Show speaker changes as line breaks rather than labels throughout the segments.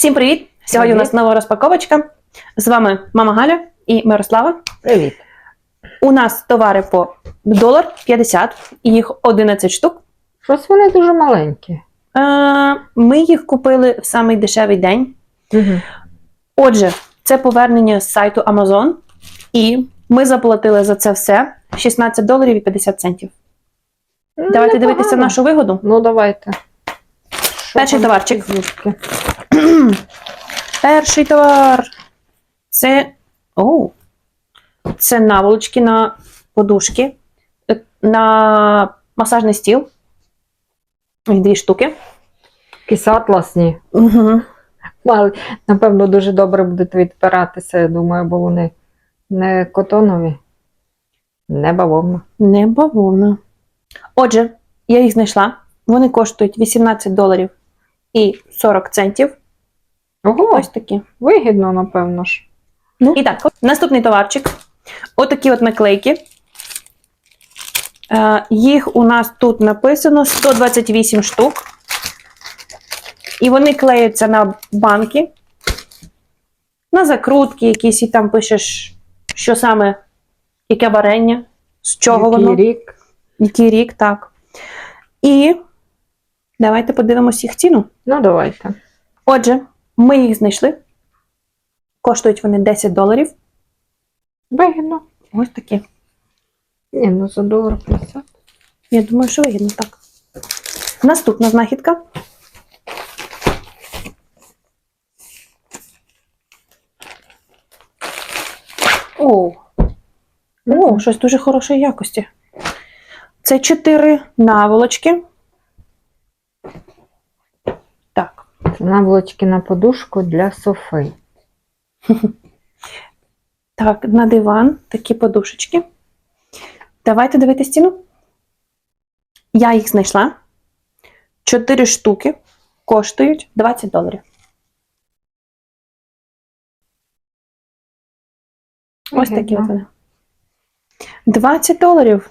Всім привіт! Сьогодні у нас нова розпаковочка. З вами мама Галя і Мирослава.
Привіт.
У нас товари по долар 50, їх 11 штук.
Щось вони дуже маленькі.
Е, Ми їх купили в самий дешевий день.
Угу.
Отже, це повернення з сайту Amazon, і ми заплатили за це все 16 доларів і 50 центів. Давайте дивитися нашу вигоду.
Ну, давайте.
Перший товарчик.
звідки?
Перший товар. Це. О, це наволочки на подушки, е, на масажний стіл. Дві штуки.
Якісь атласні.
Угу.
Напевно, дуже добре будуть відпиратися, я думаю, бо вони не котонові, не бавовна.
Не бавовна. Отже, я їх знайшла. Вони коштують 18 доларів і 40 центів.
Ого,
Ось такі.
вигідно, напевно ж.
Ну. І так, наступний товарчик. Отакі от наклейки. Е, їх у нас тут написано 128 штук. І вони клеються на банки, на закрутки якісь, і там пишеш, що саме, яке варення, з чого
Який
воно,
рік.
який рік, так. І давайте подивимось їх ціну.
Ну, давайте.
Отже, ми їх знайшли. Коштують вони 10 доларів.
Вигідно.
Ось такі.
Ні, ну за долар 50.
Я думаю, що вигідно так. Наступна знахідка. О, о, щось дуже хорошої якості. Це чотири наволочки. Так,
Це наволочки на подушку для софи.
так, на диван такі подушечки. Давайте дивитися ціну. Я їх знайшла. Чотири штуки коштують 20 доларів. Ось такі от вони. 20 доларів.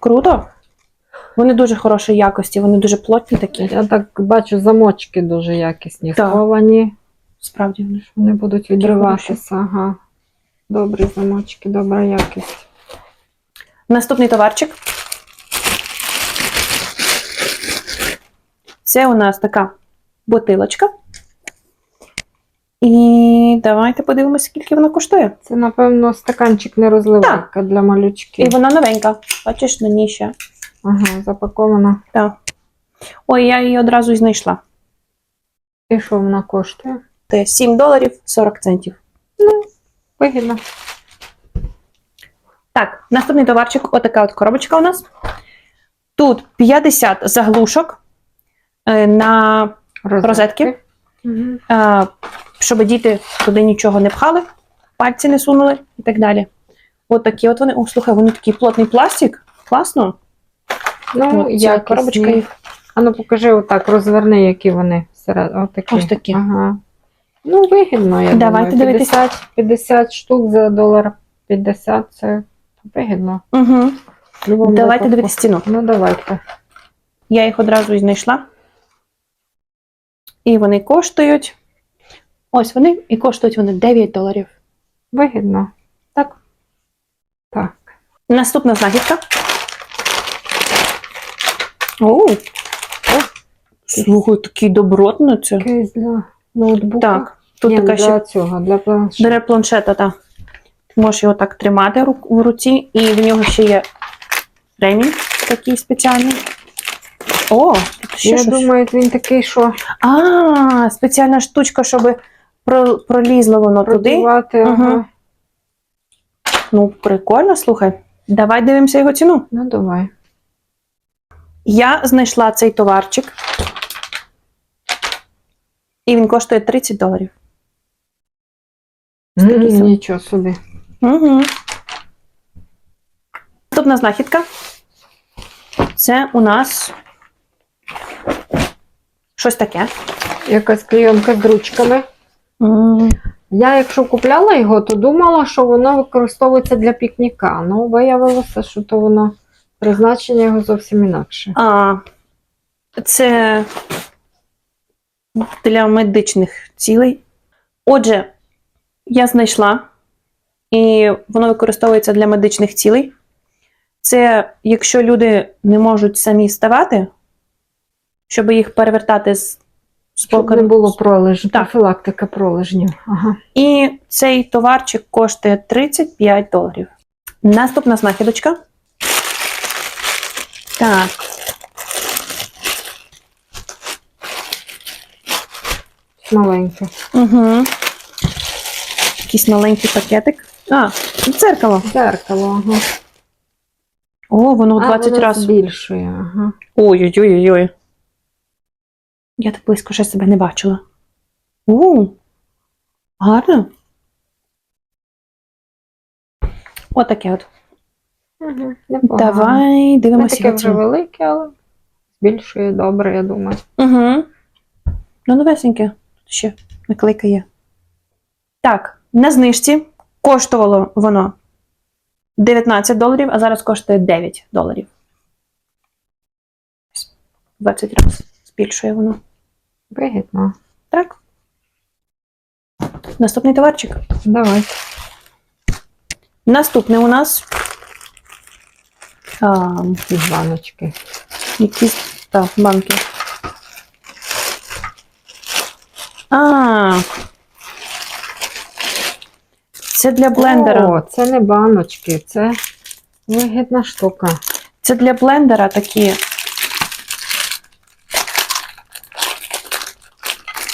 Круто. Вони дуже хорошої якості, вони дуже плотні такі.
Я так бачу, замочки дуже якісні.
Так.
Сховані.
Справді вони ж.
Вони будуть відриватися. Ага. Добрі замочки, добра якість.
Наступний товарчик. Це у нас така бутилочка. І давайте подивимося, скільки вона коштує.
Це, напевно, стаканчик не розливайка для малючків.
І вона новенька. Бачиш, на ній ще.
Ага, запакована.
Так. Ой, я її одразу і знайшла.
І що вона коштує?
Це 7 доларів 40 центів.
Ну, Вигідно.
Так, наступний товарчик, отака от коробочка у нас. Тут 50 заглушок е, на Розетки.
Угу.
е, щоб діти туди нічого не пхали, пальці не сунули і так далі. От такі от вони. О, слухай, вони такий плотний пластик. Класно.
Ну,
ця
якісні.
коробочка їх.
А ну покажи отак, розверни, які вони всеред. Отакі.
Ось такі.
Ага. Ну, вигідно, я
Давайте
думаю. 50, 50 штук за долар 50 це вигідно.
Угу.
Любому
Давайте
випадку.
дивитися ціну.
Ну, давайте.
Я їх одразу і знайшла. І вони коштують. Ось вони, і коштують вони 9 доларів.
Вигідно.
Так.
Так.
Наступна знахідка. О, слухай, такий добротний це.
Кейс для ноутбука.
Так, тут
Ні,
така
для
ще
цього, для планшету.
Бере планшета, так. Ти можеш його так тримати в руці, і в нього ще є ремінь такий спеціальний. О, тут ще
Я
щось.
думаю, він такий, що
А, спеціальна штучка, щоб про- пролізло воно туди.
продувати.
Ага.
Ага.
Ну, прикольно, слухай. Давай дивимося його ціну.
Ну, давай.
Я знайшла цей товарчик. І він коштує 30 доларів. Сам.
Нічого собі.
Угу. Наступна знахідка. Це у нас щось таке.
Якась клейонка з ручками.
М,
Я, якщо купляла його, то думала, що воно використовується для пікніка. Ну, виявилося, що то воно призначення його зовсім інакше.
А, це для медичних цілей. Отже, я знайшла, і воно використовується для медичних цілей. Це якщо люди не можуть самі вставати, щоб їх перевертати з,
Щоб не було пролежу.
Так.
Профілактика пролежнів. Ага.
І цей товарчик коштує 35 доларів. Наступна знахідочка. Так.
Маленьке.
Угу. Якийсь маленький пакетик. А, дзеркало.
Дзеркало, ага.
О, воно в
А,
20
воно
разів.
збільшує, ага.
Ой-ой-ой-ой. Я так близько ще себе не бачила. У, гарно. Отаке от.
Угу. Непогано.
Давай дивимося.
таке вже велике, але збільшує добре, я думаю.
Угу. Ну, новесеньке. Тут ще наклейка є. Так, на знижці коштувало воно 19 доларів, а зараз коштує 9 доларів. 20 разів збільшує воно.
Вигідно.
Так. Наступний товарчик.
Давай.
Наступний у нас. А,
баночки.
якісь так, банки. А. Це для блендера.
О, це не баночки, це вигідна штука.
Це для блендера такі.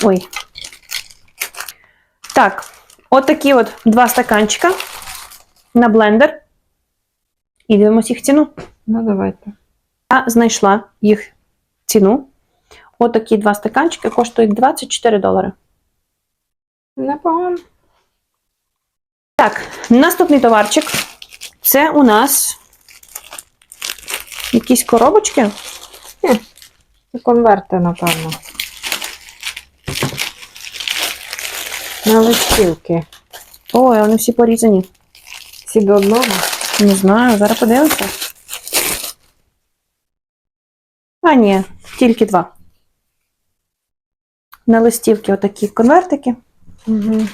Ой. Так, от такі от два стаканчика на блендер. І дивимося їх ціну.
Ну, давайте.
Я знайшла їх ціну. От два стаканчики коштують 24 долари.
Непогано.
Так, наступний товарчик. Це у нас якісь коробочки.
Це конверти, напевно. На листівки.
Ой, вони всі порізані.
Всі до одного.
Не знаю, зараз подивимося. А, ні, тільки два. На листівки отакі конвертики.
Угу.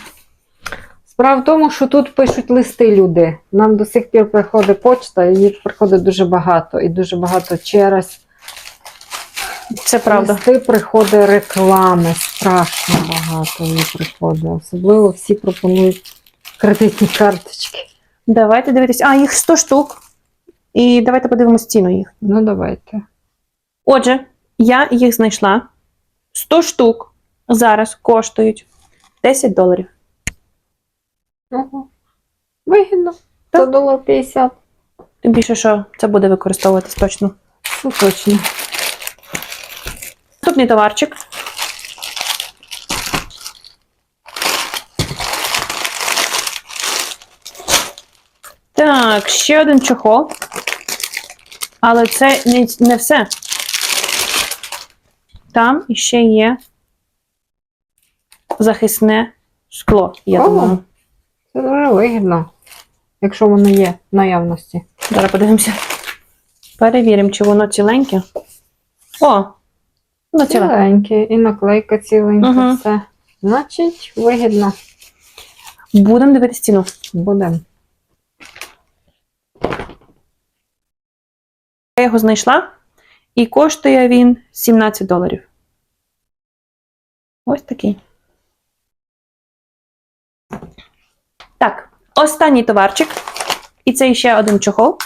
Справа в тому, що тут пишуть листи люди. Нам до сих пір приходить почта, і їх приходить дуже багато. І дуже багато через
Це правда.
листи приходить реклами. Страшно багато їх приходить. Особливо всі пропонують кредитні карточки.
Давайте дивитися. А, їх 100 штук. І давайте подивимось ціну їх.
Ну, давайте.
Отже, я їх знайшла. 100 штук зараз коштують 10 доларів.
Ого. Вигідно.
Так.
За долар 50.
Тим більше, що це буде використовуватись точно.
Ну, точно.
Наступний товарчик. Так, ще один чохол. Але це не, не все. Там іще є захисне скло, я
О.
думаю.
Це дуже вигідно. Якщо воно є в наявності.
Зараз подивимося. Перевіримо, чи воно ціленьке. О! Воно ціле.
Ціленьке, і наклейка ціленька, все. Значить, вигідно.
Будемо дивитися ціну.
Будемо.
Я його знайшла, і коштує він 17 доларів. Ось такий. Так, останній товарчик. І це ще один чохол.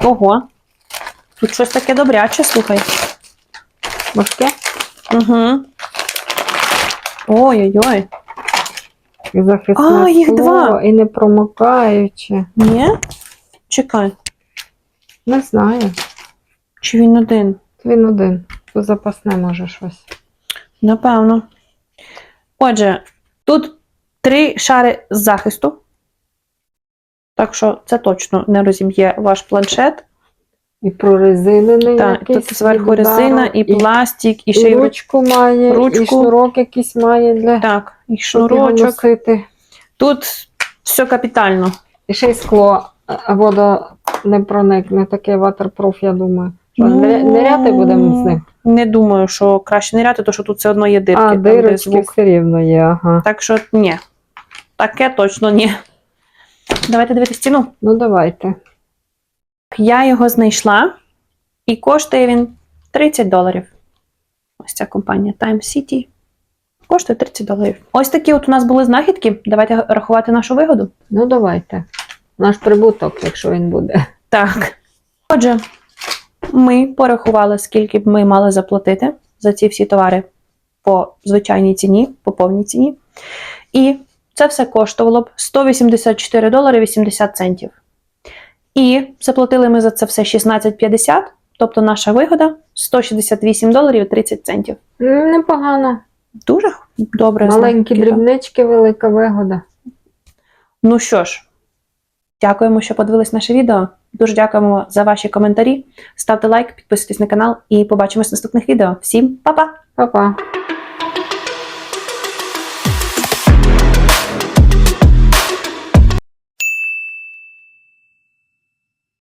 Ого. Тут щось таке добряче, слухай.
Важке?
Угу. Ой-ой-ой.
І захисне
А, їх
скло,
два.
І не промокаюче.
Ні? Чекай,
Не знаю.
чи він один?
Він один. То запасне може щось.
Напевно. Отже, тут три шари захисту. Так що це точно не розіб'є ваш планшет.
І прорезинений
Так,
якийсь.
тут зверху резина, і пластик, і ще й
ручку має,
ручку.
і шнурок якийсь має для
Так, і шнурочок. Тут все капітально.
І ще й скло водо не проникне. Такий ватерпруф, я думаю.
Ну,
ниряти будемо з ним.
Не думаю, що краще ниряти, тому що тут все одно є дирки,
а,
там, де
дирочки
звук.
все рівно є, ага.
Так що ні. Таке точно ні. Давайте дивитися ціну.
Ну давайте.
Я його знайшла, і коштує він 30 доларів. Ось ця компанія Time City. Коштує 30 доларів. Ось такі от у нас були знахідки. Давайте рахувати нашу вигоду.
Ну давайте. Наш прибуток, якщо він буде.
Так. Отже, ми порахували, скільки б ми мали заплатити за ці всі товари по звичайній ціні, по повній ціні. І це все коштувало б 184 долари 80 центів. І заплатили ми за це все 16,50, тобто наша вигода 168 доларів 30 центів.
Непогано.
Дуже добре.
Маленькі
так.
дрібнички, велика вигода.
Ну що ж, дякуємо, що подивились наше відео. Дуже дякуємо за ваші коментарі. Ставте лайк, підписуйтесь на канал і побачимось в наступних відео. Всім па-па!
Па-па.